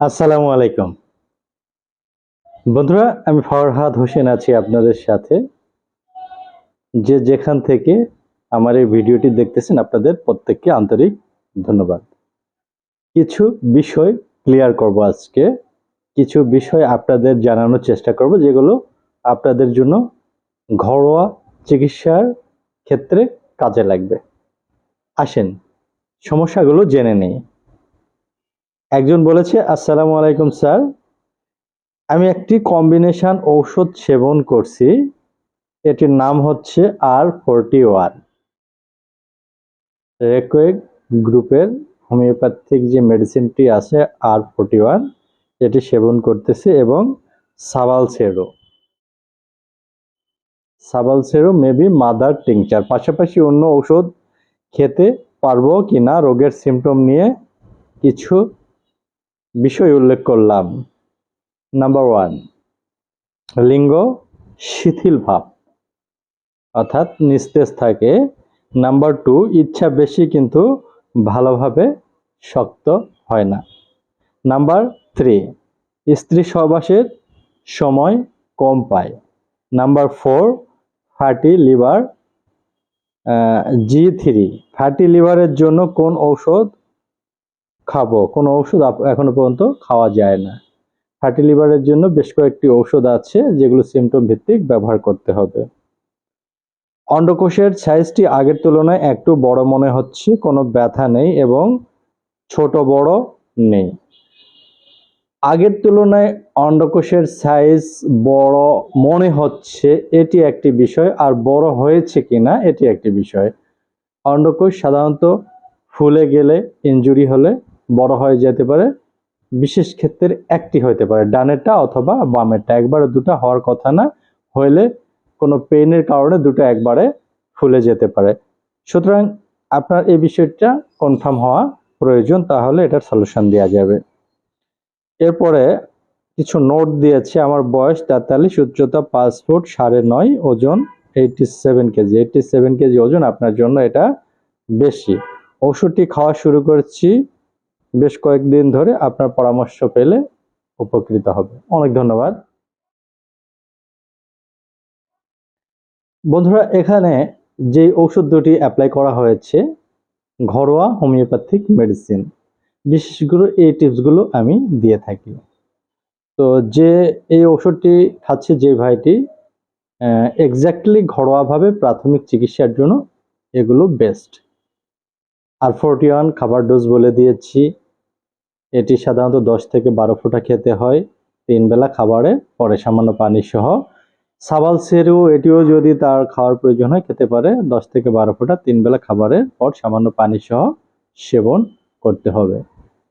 আসসালামু আলাইকুম। বন্ধুরা, আমি ফরহাদ হোসেন আছি আপনাদের সাথে। যে যেখান থেকে আমার এই ভিডিওটি দেখতেছেন, আপনাদের প্রত্যেককে আন্তরিক ধন্যবাদ। কিছু বিষয় ক্লিয়ার করব আজকে। কিছু বিষয় আপনাদের জানানোর চেষ্টা করব, যেগুলো আপনাদের জন্য ঘরোয়া চিকিৎসার ক্ষেত্রে কাজে লাগবে। আসেন, সমস্যাগুলো জেনে নেই। একজন বলেছে, আসসালামু আলাইকুম, স্যার। আমি একটি কম্বিনেশন ঔষধ সেবন করছি। এটির নাম হচ্ছে আর ফোরটি ওয়ান। রেকোয়েক গ্রুপের হোমিওপ্যাথিক যে মেডিসিনটি আছে, আর ফোরটি ওয়ান, এটি সেবন করতেছি এবং সাবাল সেরো। সাবাল সেরো মেবি মাদার টিংচার। পাশাপাশি অন্য ঔষধ খেতে পারব কিনা, রোগের সিমটম নিয়ে কিছু বিষয় উল্লেখ করলাম। নাম্বার ওয়ান লিঙ্গ শিথিল ভাব। অর্থাৎ নিস্তেজ থাকে। নাম্বার টু ইচ্ছা বেশি কিন্তু ভালোভাবে শক্ত হয় না। নাম্বার থ্রি স্ত্রী সহবাসের সময় কম পায়। Number four fatty liver G three fatty লিভারের জন্য কোন ঔষধ খাব। কোনো আপ- এখনও পর্যন্ত খাওয়া যায় না। ফ্যাটি লিভারের জন্য বেশ কয়েকটি ঔষধ আছে, যেগুলো সিমটম ভিত্তিক ব্যবহার করতে হবে। অন্ডকোষের সাইজটি আগের তুলনায় একটু বড় মনে হচ্ছে, কোনো ব্যথা নেই এবং ছোট বড় নেই। আগের তুলনায় অন্ডকোষের সাইজ বড় মনে হচ্ছে, এটি একটি বিষয়, আর বড় হয়েছে কিনা এটি একটি বিষয়। অন্ডকোষ সাধারণত ফুলে গেলে ইনজুরি হলে বড় হয়ে যেতে পারে, বিশেষ ক্ষেত্রে একটি হতে পারে, ডানেরটা অথবা বামেরটা। একবারে দুটো হওয়ার কথা না, হইলে কোনো পেনের কারণে দুটো একবারে ফুলে যেতে পারে। সুতরাং আপনার এই বিষয়টা কনফার্ম হওয়া প্রয়োজন, তাহলে এটার সলিউশন দেওয়া যাবে। এরপরে কিছু নোট দিয়েছে, আমার বয়স তেতাল্লিশ, উচ্চতা পাঁচ ফুট, সাড়ে নয়, ওজন eighty seven KG. Eighty seven KG ওজন আপনার জন্য এটা বেশি। ওষুধটি খাওয়া শুরু করছি বেশ কয়েকদিন ধরে আপনার পরামর্শ পেলে উপকৃত হবে। অনেক ধন্যবাদ। বন্ধুরা, এখানে যে ঔষধ দুটি অ্যাপ্লাই করা হয়েছে, ঘরোয়া হোমিওপ্যাথিক মেডিসিন বিশেষ করে এই টিপসগুলো আমি দিয়ে থাকি। তো যে এই ওষুধটি খাচ্ছে যে ভাইটি এক্স্যাক্টলি ঘরোয়াভাবে প্রাথমিক চিকিৎসার জন্য এগুলো বেস্ট আর ফোরটি ওয়ান খাবার ডোজ বলে দিয়েছি। এটি সাধারণত দশ থেকে বারো ফোঁটা খেতে হয়। তিন বেলা খাবারে, পরে সামান্য পানি সহ। সাবাল সেরু, এটিও যদি তার খাওয়ার প্রয়োজন হয়, খেতে পারে। দশ থেকে বারো ফোঁটা তিন বেলা খাবারের পর সামান্য পানি সহ সেবন করতে হবে।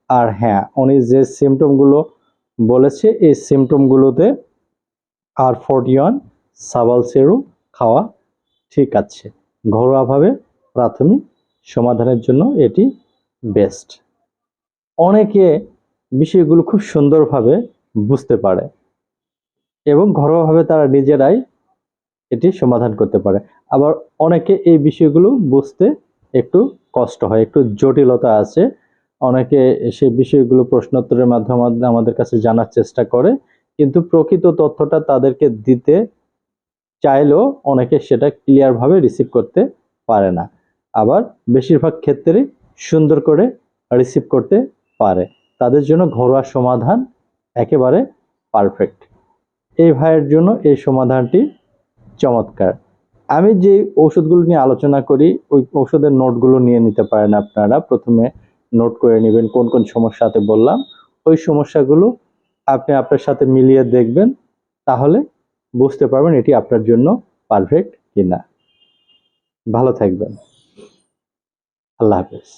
আর হ্যাঁ উনি যে সিমটমগুলো বলেছে, এই সিমটমগুলোতে আর ফোরটি ওয়ান সাবাল সেরু খাওয়া ঠিক আছে। ঘরোয়াভাবে প্রাথমিক সমাধানের জন্য এটি বেস্ট অনেকে বিষয়গুলো খুব সুন্দরভাবে বুঝতে পারে এবং ঘরোয়াভাবে তারা নিজেরাই এটি সমাধান করতে পারে। আবার অনেকে এই বিষয়গুলো বুঝতে একটু কষ্ট হয়, একটু জটিলতা আছে। অনেকে সেই বিষয়গুলো প্রশ্নোত্তরের মাধ্যমে আমাদের কাছে জানার চেষ্টা করে, কিন্তু প্রকৃত তথ্যটা তাদেরকে দিতে চাইলেও অনেকে সেটা ক্লিয়ারভাবে রিসিভ করতে পারে না। আবার বেশিরভাগ ক্ষেত্রেই সুন্দর করে রিসিভ করতে পারে। তাদের জন্য ঘরোয়া সমাধান একেবারে পারফেক্ট এই ভাইয়ের জন্য এই সমাধানটি চমৎকার। আমি যে ওষুধগুলো নিয়ে আলোচনা করি, ওই ওষুধের নোটগুলো নিয়ে নিতে পারেন আপনারা। প্রথমে নোট করে নেবেন কোন কোন সমস্যাতে বললাম। ওই সমস্যাগুলো আপনি আপনার সাথে মিলিয়ে দেখবেন, তাহলে বুঝতে পারবেন এটি আপনার জন্য পারফেক্ট কিনা। ভালো থাকবেন। আল্লাহ হাফেজ